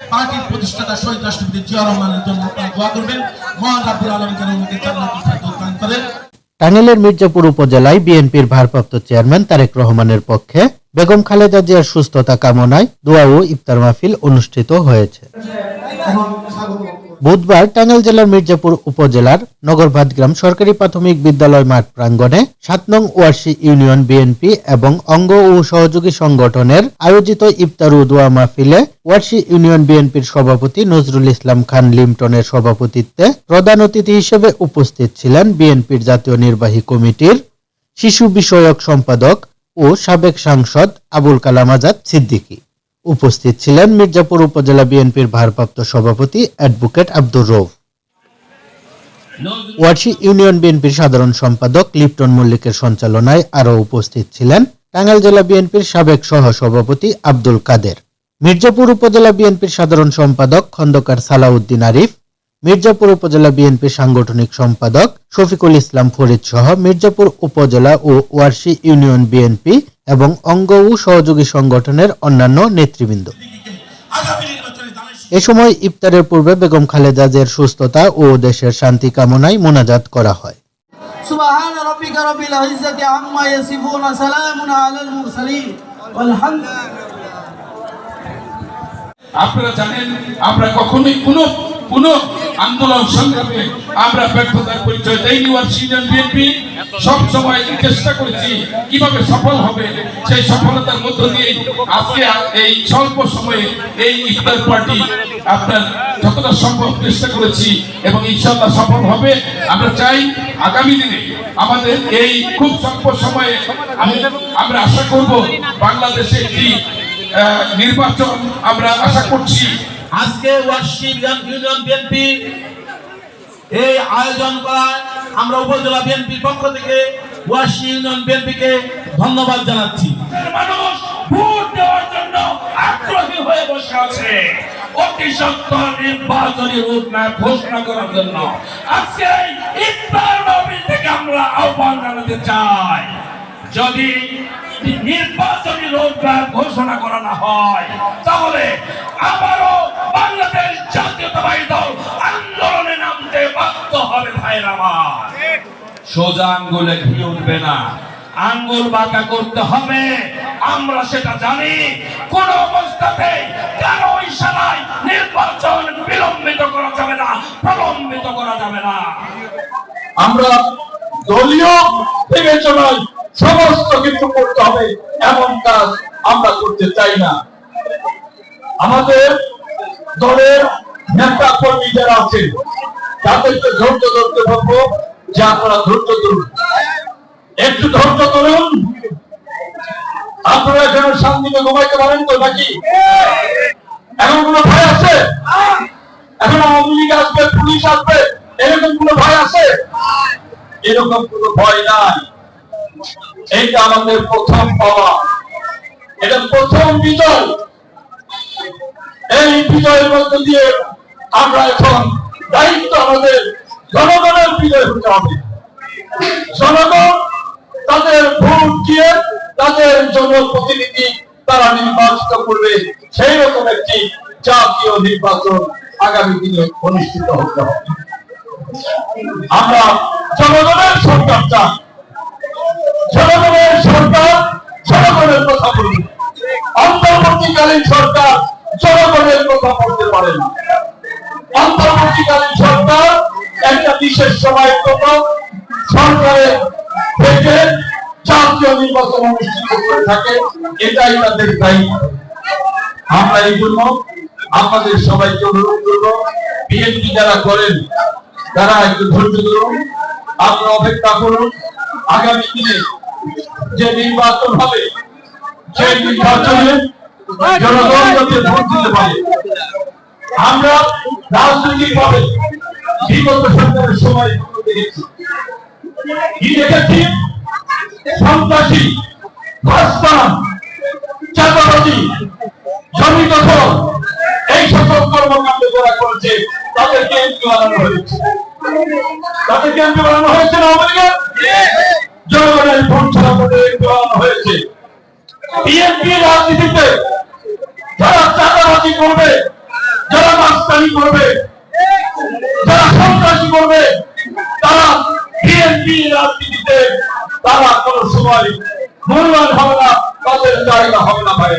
পার্টির প্রতিষ্ঠাতা শহীদ রাষ্ট্রপতি জিয়া রহমানের জন্য আপনারা দোয়া করবেন। মহান রাব্বুল আলমী যেন ওনাকে জান্নাতুল ফেরদৌস দান করেন। টাঙ্গাইলের মির্জাপুর উপজেলায় বিএনপির ভারপ্রাপ্ত চেয়ারম্যান তারেক রহমানের পক্ষে বেগম খালেদা জিয়ার সুস্থতা কামনায় দোয়া ও ইফতার মাহফিল অনুষ্ঠিত হয়েছে। বুধবার টাঙ্গাইল জেলার মির্জাপুর উপজেলার নগরভাতগ্রাম সরকারি প্রাথমিক বিদ্যালয় মাঠ প্রাঙ্গণে সাত নং ওয়ার্ষি ইউনিয়ন বিএনপি এবং অঙ্গ ও সহযোগী সংগঠনের আয়োজিত ইফতার ও দোয়া মাহফিলে ওয়ার্ষি ইউনিয়ন বিএনপির সভাপতি নজরুল ইসলাম খান লিমটনের সভাপতিত্বে প্রধান অতিথি হিসেবে উপস্থিত ছিলেন বিএনপির জাতীয় নির্বাহী কমিটির শিশু বিষয়ক সম্পাদক ও সাবেক সাংসদ আবুল কালাম আজাদ সিদ্দিকী। উপস্থিত ছিলেন মির্জাপুর উপজেলা বিএনপির ভারপ্রাপ্ত সভাপতি অ্যাডভোকেট আব্দুর রৌফ ওয়ার্ষি ইউনিয়ন বিএনপির সাধারণ সম্পাদক লিপ্টন মল্লিকের সঞ্চালনায় আরও উপস্থিত ছিলেন টাঙ্গাইল জেলা বিএনপির সাবেক সহ সভাপতি আব্দুল কাদের, মির্জাপুর উপজেলা বিএনপির সাধারণ সম্পাদক খন্দকার সালাউদ্দিন আরিফ, মির্জাপুর উপজেলা বিএনপির সাংগঠনিক সম্পাদক শফিকুল ইসলাম ফরিদ সহ মির্জাপুর উপজেলা ও ওয়ার্ষি ইউনিয়ন বিএনপি এবং অঙ্গ ও সহযোগী সংগঠনের অন্যান্য নেতৃবৃন্দ। এ সময় ইফতারের পূর্বে বেগম খালেদাজের সুস্থতা ও দেশের শান্তি কামনায় মোনাজাত করা হয়। আপনারা জানেন আমরা কখনোই কোনো কোনো আন্দোলন সংগ্রামে আমরা ব্যর্থতার পরিচয় দেয়নি ওয়ার্সিনিয়ন বিএনপি সব সময় চেষ্টা করেছি কীভাবে সফল হবে, সেই সফলতার মধ্য দিয়ে আজকে এই স্বল্প সময়ে এই ইফতার পার্টি আপনার যতটা সম্ভব চেষ্টা করেছি এবং ইনশাল্লাহ সফল হবে। আমরা চাই আগামী দিনে আমাদের এই খুব স্বল্প সময়ে আমি, আমরা আশা করব বাংলাদেশে একটি নির্বাচন আমরা আশা করছি। আজকে ওয়ার্ষিক ইউনিয়ন বিএনপি এই আয়োজন করায় আমরা উপজেলা বিএনপির পক্ষ থেকে ওয়ার্ষি ইউনিয়ন বিএনপিকে ধন্যবাদ জানাচ্ছি। নির্বাচনী রোডম্যাপ ঘোষণা করার জন্য। আজকে আমরা আহ্বান জানাতে চাই। যদি ঘোষণা করা হয়, তাহলে আবারও সোজা আঙ্গুলে ঘি উঠবে না। আঙ্গুল বাঁকা করতে হবে। আমরা সেটা জানি। কোন অবস্থাতে কারও ইশারায় নির্বাচন বিলম্বিত করা যাবে না, প্রলম্বিত করা যাবে না। আমরা দলীয় বিবেচনায় সমস্ত কিছু করতে হবে, এমন কাজ আমরা করতে চাই না। আমাদের দলের নেতা কর্মী যারা আছেন তাদেরকে ধৈর্য ধরতে বলব যে আপনারা ধৈর্য ধরুন। একটু ধৈর্য ধরুন। আপনারা এখানে শান্তিতে ঘুমাইতে পারেন তো নাকি? এখন কোনো ভয় আছে? এখন আওয়ামী লীগ আসবে, পুলিশ আসবে, এরকম কোনো ভয় আছে? এরকম কোনো ভয় নাই। এইটা আমাদের প্রথম পাওয়া। এটা প্রথম বিজয়। এই বিজয়ের মধ্য দিয়ে আমরা এখন দায়িত্ব আমাদের জনগণের বিজয় হতে হবে। জনগণ তাদের ভোট দিয়ে তাদের জনপ্রতিনিধি তারা নির্বাচিত করবে। সেই রকম একটি জাতীয় নির্বাচন আগামী দিনে অনুষ্ঠিত হতে হবে। আমরা জনগণের সরকার চাই। জনগণের সরকার জনগণের কথা বলবে অন্তর্বর্তীকালীন সরকার জনগণের কথা বলতে পারে না। অন্তর্বর্তীকালীন সরকার, একটা বিশেষ সময়ের জন্য সরকারের থেকে জাতীয় নির্বাচন অনুষ্ঠিত করে থাকে, এটাই তাদের দায়িত্ব। আমরা এই জন্য আপনাদের সবাইকে অনুরোধ করব বিএনপি যারা করেন, তারা একটু ধৈর্য ধরুন, আপনারা অপেক্ষা করুন। আগামী দিনে যে নির্বাচন হবে, সেই নির্বাচনে জনগণ যাতে ভোট দিতে পারে। আমরা রাজনৈতিক ভাবে বিগত সরকারের সময় দেখেছি। কি দেখেছি? সন্ত্রাসী ধর্ষণ জমি দখল, এই সকল কর্মকাণ্ড যারা করেছে, তাদেরকে এমপি বানানো হয়েছে। তাদেরকে এমপি বানানো হয়েছে না আমাদের জনগণের ভোট ছাড়া তাদের এমপি বানানো হয়েছে। বিএনপি রাজনীতিতে যারা চাঁদাবাজি করবে চাঁদানি করবে, যারা সন্ত্রাসী করবে, তারা বিএনপি রাজনীতিতে তারা কোনো সময় মূল্যায়ন হবে না, তাদের জায়গা হবে না ভাই